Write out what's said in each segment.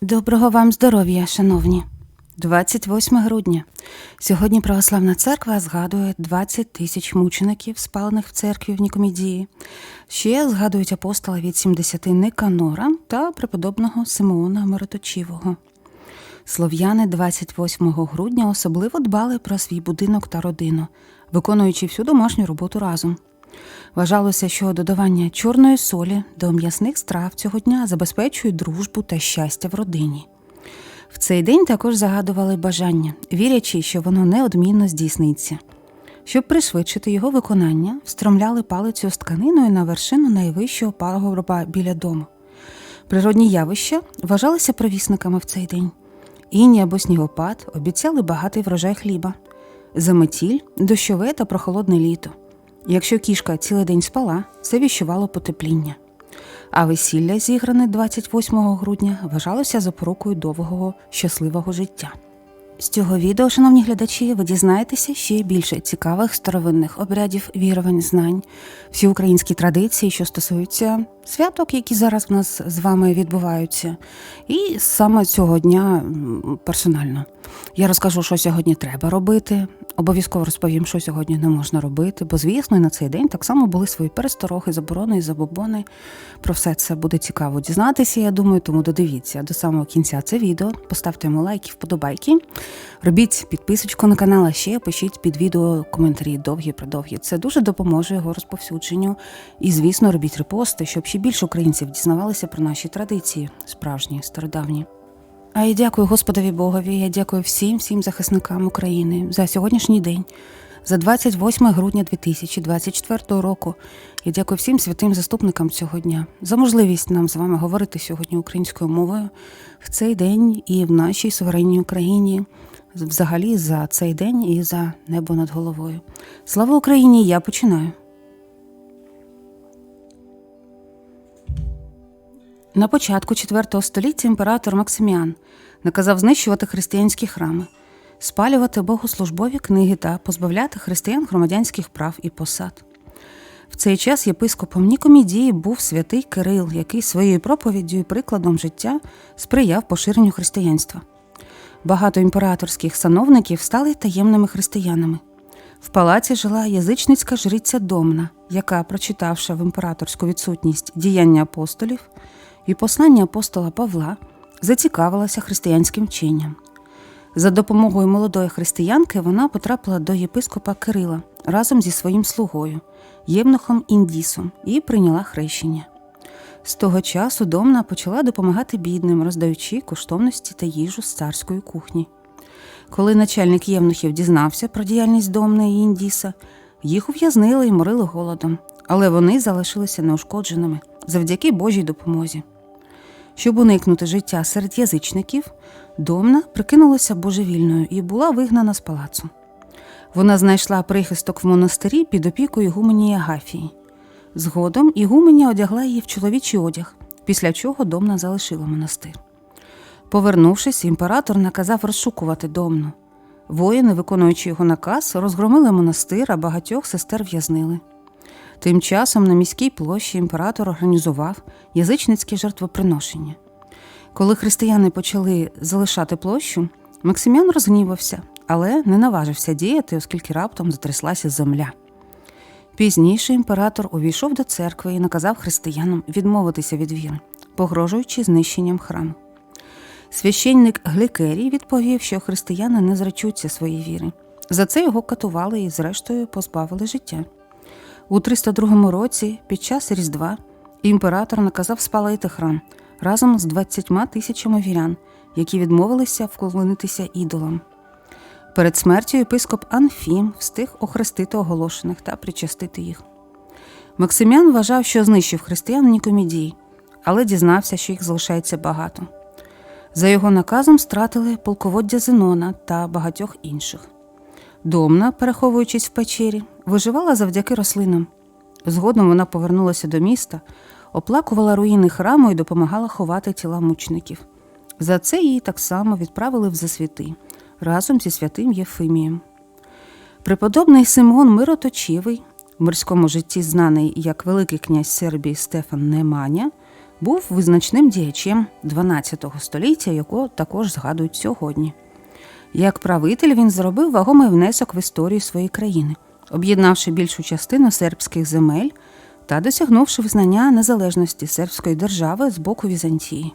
Доброго вам здоров'я, шановні. 28 грудня. Сьогодні Православна церква згадує 20 тисяч мучеників, спалених в церкві в Нікомідії. Ще згадують апостола від 70 Никанора та преподобного Симеона Мироточивого. Слов'яни 28 грудня особливо дбали про свій будинок та родину, виконуючи всю домашню роботу разом. Вважалося, що додавання чорної солі до м'ясних страв цього дня забезпечує дружбу та щастя в родині. В цей день також загадували бажання, вірячи, що воно неодмінно здійсниться. Щоб пришвидшити його виконання, встромляли палицю з тканиною на вершину найвищого пагорба біля дому. Природні явища вважалися провісниками в цей день. Інні або снігопад обіцяли багатий врожай хліба, заметіль, дощове та прохолодне літо. Якщо кішка цілий день спала, це віщувало потепління. А весілля, зігране 28 грудня, вважалося запорукою довгого щасливого життя. З цього відео, шановні глядачі, ви дізнаєтеся ще більше цікавих старовинних обрядів, вірувань, знань, всі українські традиції, що стосуються святок, які зараз в нас з вами відбуваються, і саме цього дня персонально. Я розкажу, що сьогодні треба робити. Обов'язково розповім, що сьогодні не можна робити, бо, звісно, на цей день так само були свої перестороги, заборони і забобони. Про все це буде цікаво дізнатися, я думаю, тому додивіться до самого кінця це відео. Поставте йому лайки, вподобайки. Робіть підписочку на канал, а ще пишіть під відео коментарі довгі продовгі. Це дуже допоможе його розповсюдженню. І, звісно, робіть репости, щоб більше українців дізнавалися про наші традиції, справжні, стародавні. А я дякую Господові Богові. Я дякую всім, всім захисникам України за сьогоднішній день, за 28 грудня 2024 року. Я дякую всім святим заступникам цього дня за можливість нам з вами говорити сьогодні українською мовою в цей день і в нашій суверенній Україні. Взагалі за цей день і за небо над головою. Слава Україні! Я починаю. На початку IV століття імператор Максиміан наказав знищувати християнські храми, спалювати богослужбові книги та позбавляти християн громадянських прав і посад. В цей час єпископом Нікомідії був святий Кирил, який своєю проповіддю і прикладом життя сприяв поширенню християнства. Багато імператорських сановників стали таємними християнами. В палаці жила язичницька жриця Домна, яка, прочитавши в імператорську відсутність діяння апостолів і послання апостола Павла, зацікавилася християнським вченням. За допомогою молодої християнки вона потрапила до єпископа Кирила разом зі своїм слугою, євнухом Індісом, і прийняла хрещення. З того часу Домна почала допомагати бідним, роздаючи коштовності та їжу з царської кухні. Коли начальник євнухів дізнався про діяльність Домни і Індіса, їх ув'язнили і морили голодом, але вони залишилися неушкодженими завдяки Божій допомозі. Щоб уникнути життя серед язичників, Домна прикинулася божевільною і була вигнана з палацу. Вона знайшла прихисток в монастирі під опікою Ігуменії Агафії. Згодом Ігуменя одягла її в чоловічий одяг, після чого Домна залишила монастир. Повернувшись, імператор наказав розшукувати Домну. Воїни, виконуючи його наказ, розгромили монастир, а багатьох сестер в'язнили. Тим часом на міській площі імператор організував язичницьке жертвоприношення. Коли християни почали залишати площу, Максимян розгнівався, але не наважився діяти, оскільки раптом затряслася земля. Пізніше імператор увійшов до церкви і наказав християнам відмовитися від віри, погрожуючи знищенням храму. Священник Глікерій відповів, що християни не зречуться своєї віри. За це його катували і, зрештою, позбавили життя. У 302 році, під час Різдва, імператор наказав спалити храм разом з 20 тисячами вірян, які відмовилися вклонитися ідолам. Перед смертю єпископ Анфім встиг охрестити оголошених та причастити їх. Максимян вважав, що знищив християн Нікомідії, але дізнався, що їх залишається багато. За його наказом стратили полководдя Зенона та багатьох інших. Домна, переховуючись в печері, виживала завдяки рослинам. Згодом вона повернулася до міста, оплакувала руїни храму і допомагала ховати тіла мучеників. За це її так само відправили в засвіти разом зі святим Єфимієм. Преподобний Симон Мироточивий, в морському житті знаний як Великий князь Сербії Стефан Неманя, був визначним діячем 12 століття, якого також згадують сьогодні. Як правитель він зробив вагомий внесок в історію своєї країни, об'єднавши більшу частину сербських земель та досягнувши визнання незалежності сербської держави з боку Візантії.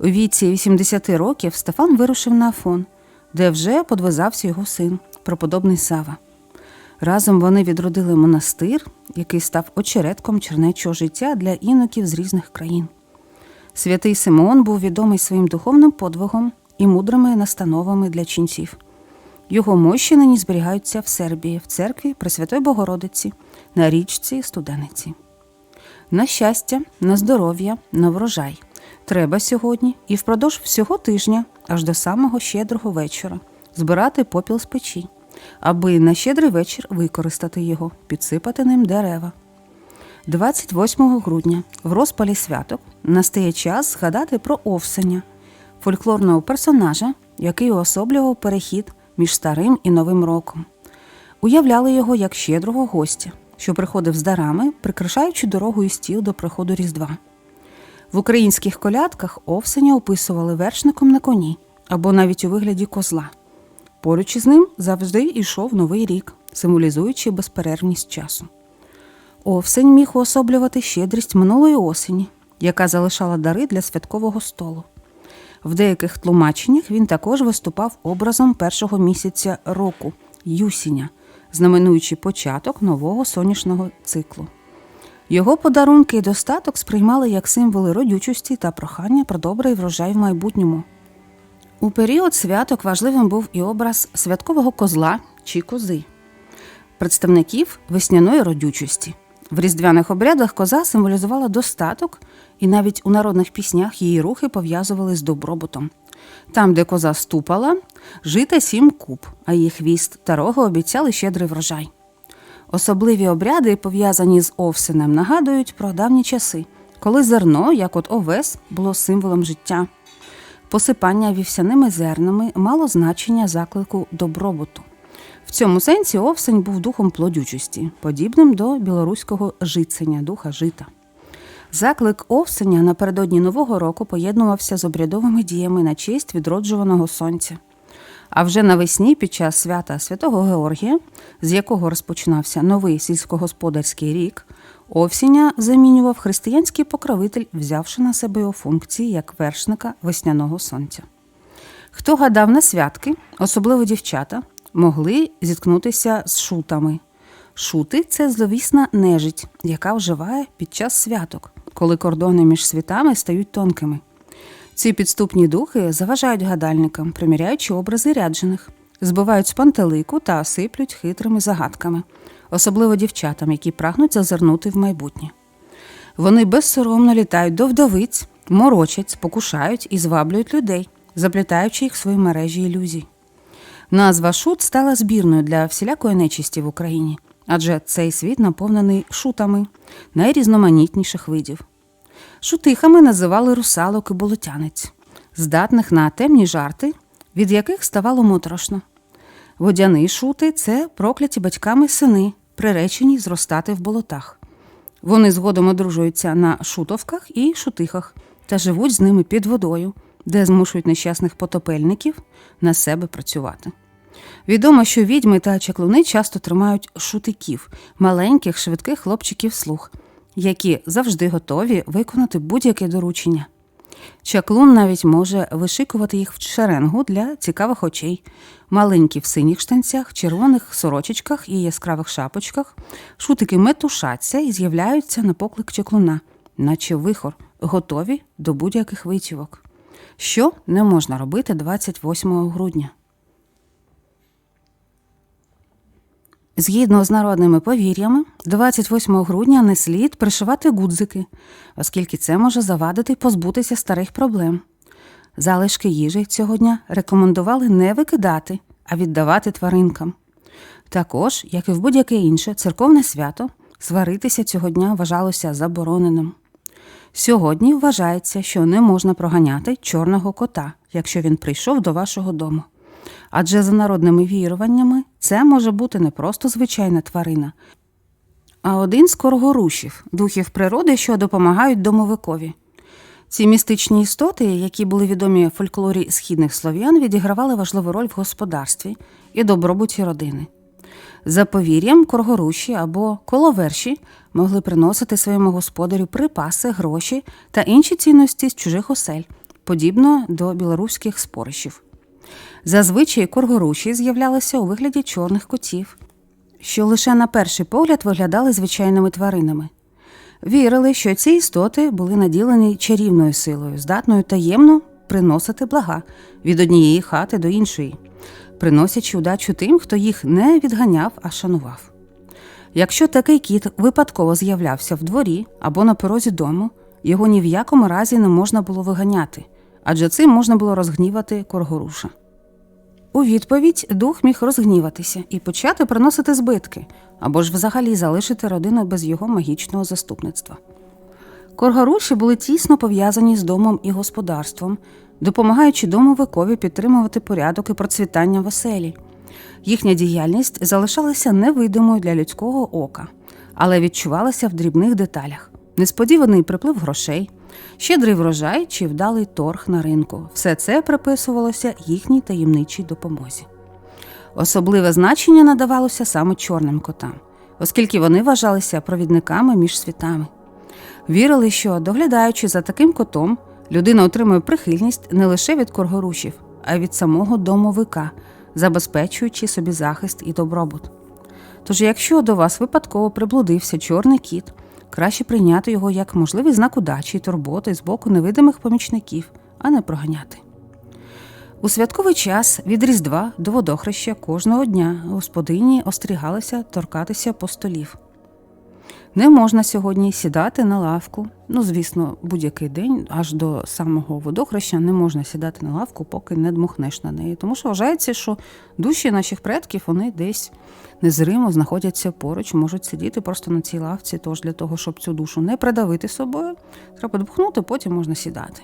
У віці 80 років Стефан вирушив на Афон, де вже подвизався його син, преподобний Сава. Разом вони відродили монастир, який став очередком чернечого життя для іноків з різних країн. Святий Симеон був відомий своїм духовним подвигом і мудрими настановами для ченців. Його мощі нині зберігаються в Сербії, в церкві Пресвятої Богородиці, на річці Студениці. На щастя, на здоров'я, на врожай. Треба сьогодні і впродовж всього тижня, аж до самого щедрого вечора, збирати попіл з печі, аби на щедрий вечір використати його, підсипати ним дерева. 28 грудня в розпалі святок настає час згадати про Овсеня, фольклорного персонажа, який уособлював перехід між старим і новим роком. Уявляли його як щедрого гостя, що приходив з дарами, прикрашаючи дорогу і стіл до приходу Різдва. В українських колядках Овсеня описували вершником на коні або навіть у вигляді козла. Поруч із ним завжди йшов новий рік, символізуючи безперервність часу. Овсень міг уособлювати щедрість минулої осені, яка залишала дари для святкового столу. В деяких тлумаченнях він також виступав образом першого місяця року Юсіня, знаменуючи початок нового сонячного циклу. Його подарунки і достаток сприймали як символи родючості та прохання про добрий врожай в майбутньому. У період святок важливим був і образ святкового козла чи кози, представників весняної родючості. В різдвяних обрядах коза символізувала достаток, і навіть у народних піснях її рухи пов'язували з добробутом. Там, де коза ступала, жита сім куб, а її хвіст та роги обіцяли щедрий врожай. Особливі обряди, пов'язані з овсенем, нагадують про давні часи, коли зерно, як от овес, було символом життя. Посипання вівсяними зернами мало значення заклику добробуту. В цьому сенсі овсень був духом плодючості, подібним до білоруського жиценя, духа жита. Заклик овсеня напередодні Нового року поєднувався з обрядовими діями на честь відроджуваного сонця. А вже навесні, під час свята Святого Георгія, з якого розпочинався новий сільськогосподарський рік, овсіня замінював християнський покровитель, взявши на себе його функції як вершника весняного сонця. Хто гадав на святки, особливо дівчата, могли зіткнутися з шутами. Шути це зловісна нежить, яка вживає під час святок, коли кордони між світами стають тонкими. Ці підступні духи заважають гадальникам, приміряючи образи ряджених, збивають з пантелику та осиплють хитрими загадками, особливо дівчатам, які прагнуть зазирнути в майбутнє. Вони безсоромно літають до вдовиць, морочать, спокушають і зваблюють людей, заплітаючи їх в свої мережі ілюзій. Назва шут стала збірною для всілякої нечисті в Україні, адже цей світ наповнений шутами найрізноманітніших видів. Шутихами називали русалок і болотянець, здатних на темні жарти, від яких ставало моторошно. Водяні шути це прокляті батьками сини, приречені зростати в болотах. Вони згодом одружуються на шутовках і шутихах та живуть з ними під водою, де змушують нещасних потопельників на себе працювати. Відомо, що відьми та чаклуни часто тримають шутиків, маленьких, швидких хлопчиків слух, які завжди готові виконати будь-яке доручення. Чаклун навіть може вишикувати їх в шеренгу для цікавих очей, маленькі в синіх штанцях, червоних сорочечках і яскравих шапочках. Шутики метушаться і з'являються на поклик чаклуна, наче вихор, готові до будь-яких витівок. Що не можна робити 28 грудня. Згідно з народними повір'ями, 28 грудня не слід пришивати гудзики, оскільки це може завадити позбутися старих проблем. Залишки їжі цього дня рекомендували не викидати, а віддавати тваринкам. Також, як і в будь-яке інше церковне свято, сваритися цього дня вважалося забороненим. Сьогодні вважається, що не можна проганяти чорного кота, якщо він прийшов до вашого дому. Адже за народними віруваннями це може бути не просто звичайна тварина, а один з коргорушів, духів природи, що допомагають домовикові. Ці містичні істоти, які були відомі в фольклорі східних слов'ян, відігравали важливу роль в господарстві і добробуті родини. За повір'ям, коргоруші або коловерші могли приносити своєму господарю припаси, гроші та інші цінності з чужих осель, подібно до білоруських спорищів. Зазвичай коргоруші з'являлися у вигляді чорних котів, що лише на перший погляд виглядали звичайними тваринами. Вірили, що ці істоти були наділені чарівною силою, здатною таємно приносити блага від однієї хати до іншої, приносячи удачу тим, хто їх не відганяв, а шанував. Якщо такий кіт випадково з'являвся в дворі або на порозі дому, його ні в якому разі не можна було виганяти, адже цим можна було розгнівати коргоруша. У відповідь дух міг розгніватися і почати приносити збитки, або ж взагалі залишити родину без його магічного заступництва. Коргоруші були тісно пов'язані з домом і господарством, допомагаючи домовикові підтримувати порядок і процвітання в оселі. Їхня діяльність залишалася невидимою для людського ока, але відчувалася в дрібних деталях: несподіваний приплив грошей, щедрий врожай чи вдалий торг на ринку. Все це приписувалося їхній таємничій допомозі. Особливе значення надавалося саме чорним котам, оскільки вони вважалися провідниками між світами. Вірили, що, доглядаючи за таким котом, людина отримує прихильність не лише від коргорушів, а й від самого домовика, забезпечуючи собі захист і добробут. Тож, якщо до вас випадково приблудився чорний кіт, краще прийняти його як можливий знак удачі й турботи з боку невидимих помічників, а не проганяти. У святковий час від Різдва до водохреща кожного дня господині остерігалися торкатися постолів. Не можна сьогодні сідати на лавку. Ну, звісно, будь-який день, аж до самого водохреща, не можна сідати на лавку, поки не дмухнеш на неї. Тому що вважається, що душі наших предків вони десь незримо знаходяться поруч, можуть сидіти просто на цій лавці. Тож для того, щоб цю душу не придавити собою, треба дмухнути, потім можна сідати.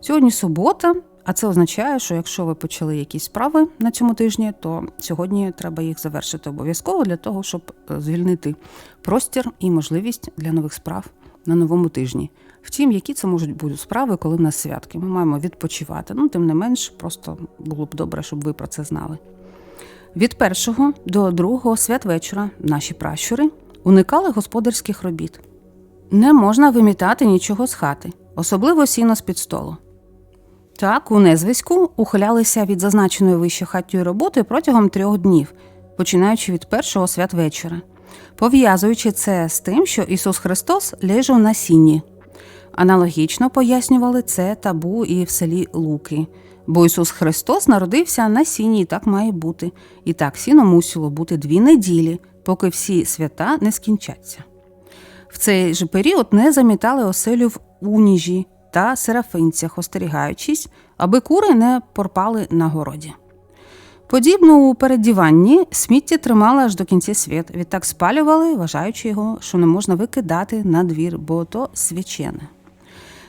Сьогодні субота, а це означає, що якщо ви почали якісь справи на цьому тижні, то сьогодні треба їх завершити обов'язково для того, щоб е, звільнити простір і можливість для нових справ на новому тижні. Втім, які це можуть бути справи, коли в нас святки. Ми маємо відпочивати. Ну, тим не менш, просто було б добре, щоб ви про це знали. Від першого до другого святвечора наші пращури уникали господарських робіт. Не можна вимітати нічого з хати, особливо сіно з під столу. Так, у незвиську ухилялися від зазначеної вище хатньої роботи протягом трьох днів, починаючи від першого святвечора, пов'язуючи це з тим, що Ісус Христос лежав на сіні. Аналогічно пояснювали це табу і в селі Луки, бо Ісус Христос народився на сіні, і так має бути, і так сіно мусило бути дві неділі, поки всі свята не скінчаться. В цей же період не замітали оселю в уніжі та серафинцях, остерігаючись, аби кури не порпали на городі. Подібно у переддіванні сміття тримали аж до кінця світ, відтак спалювали, вважаючи його, що не можна викидати на двір, бо то свячене.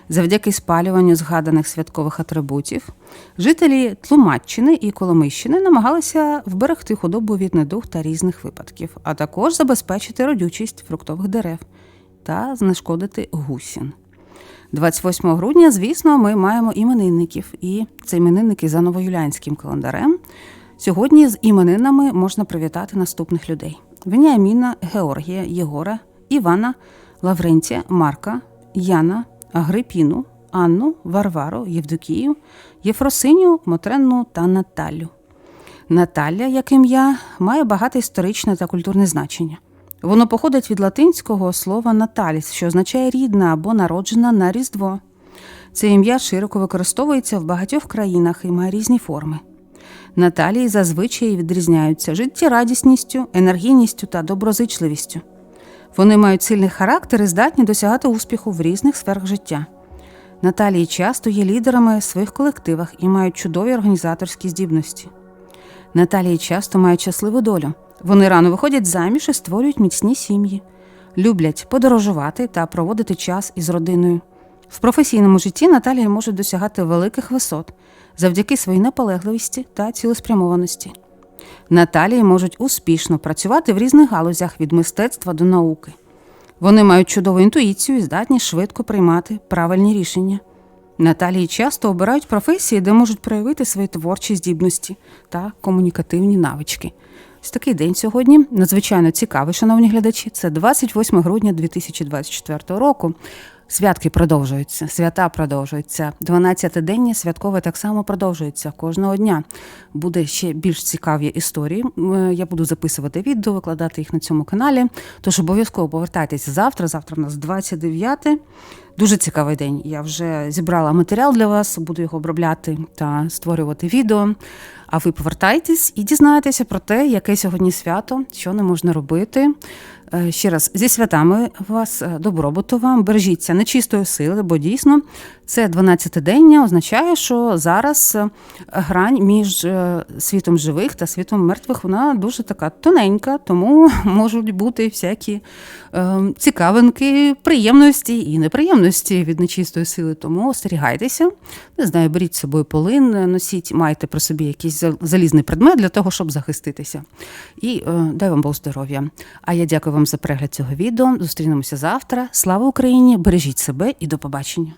Завдяки спалюванню згаданих святкових атрибутів, жителі Тлумаччини і Коломийщини намагалися вберегти худобу від недуг та різних випадків, а також забезпечити родючість фруктових дерев та знешкодити гусін. 28 грудня, звісно, ми маємо іменинників, і це іменинники за новоюлянським календарем. Сьогодні з іменинами можна привітати наступних людей: Веніаміна, Георгія, Єгора, Івана, Лаврентія, Марка, Яна, Агрипіну, Анну, Варвару, Євдокію, Єфросиню, Мотренну та Наталю. Наталя, як ім'я, має багате історичне та культурне значення. Воно походить від латинського слова наталіс, що означає рідна або народжена на Різдво. Це ім'я широко використовується в багатьох країнах і має різні форми. Наталії зазвичай відрізняються життєрадісністю, енергійністю та доброзичливістю. Вони мають сильний характер і здатні досягати успіху в різних сферах життя. Наталії часто є лідерами в своїх колективах і мають чудові організаторські здібності. Наталії часто мають щасливу долю. Вони рано виходять заміж і створюють міцні сім'ї, люблять подорожувати та проводити час із родиною. В професійному житті Наталії можуть досягати великих висот завдяки своїй наполегливості та цілеспрямованості. Наталії можуть успішно працювати в різних галузях від мистецтва до науки. Вони мають чудову інтуїцію і здатність швидко приймати правильні рішення. Наталії часто обирають професії, де можуть проявити свої творчі здібності та комунікативні навички. Ось такий день сьогодні надзвичайно цікавий, шановні глядачі. Це 28 грудня 2024 року. Святки продовжуються, свята продовжуються. 12-денні святкове так само продовжується кожного дня. Буде ще більш цікаві історії. Я буду записувати відео, викладати їх на цьому каналі. Тож обов'язково повертайтесь завтра. Завтра у нас 29. Дуже цікавий день. Я вже зібрала матеріал для вас, буду його обробляти та створювати відео. А ви повертайтесь і дізнаєтеся про те, яке сьогодні свято, що не можна робити. Е, Ще раз зі святами вас, е, добробуту вам, бережіться нечистої сили, бо дійсно це 12-дення означає, що зараз е, грань між е, світом живих та світом мертвих вона дуже така тоненька, тому можуть бути всякі е, цікавинки, приємності і неприємності від нечистої сили. Тому остерігайтеся. Не знаю, беріть з собою полин, носіть, майте при собі якийсь залізний предмет для того, щоб захиститися. І дай вам Бог здоров'я. А я дякую вам за перегляд цього відео. Зустрінемося завтра. Слава Україні! Бережіть себе і до побачення.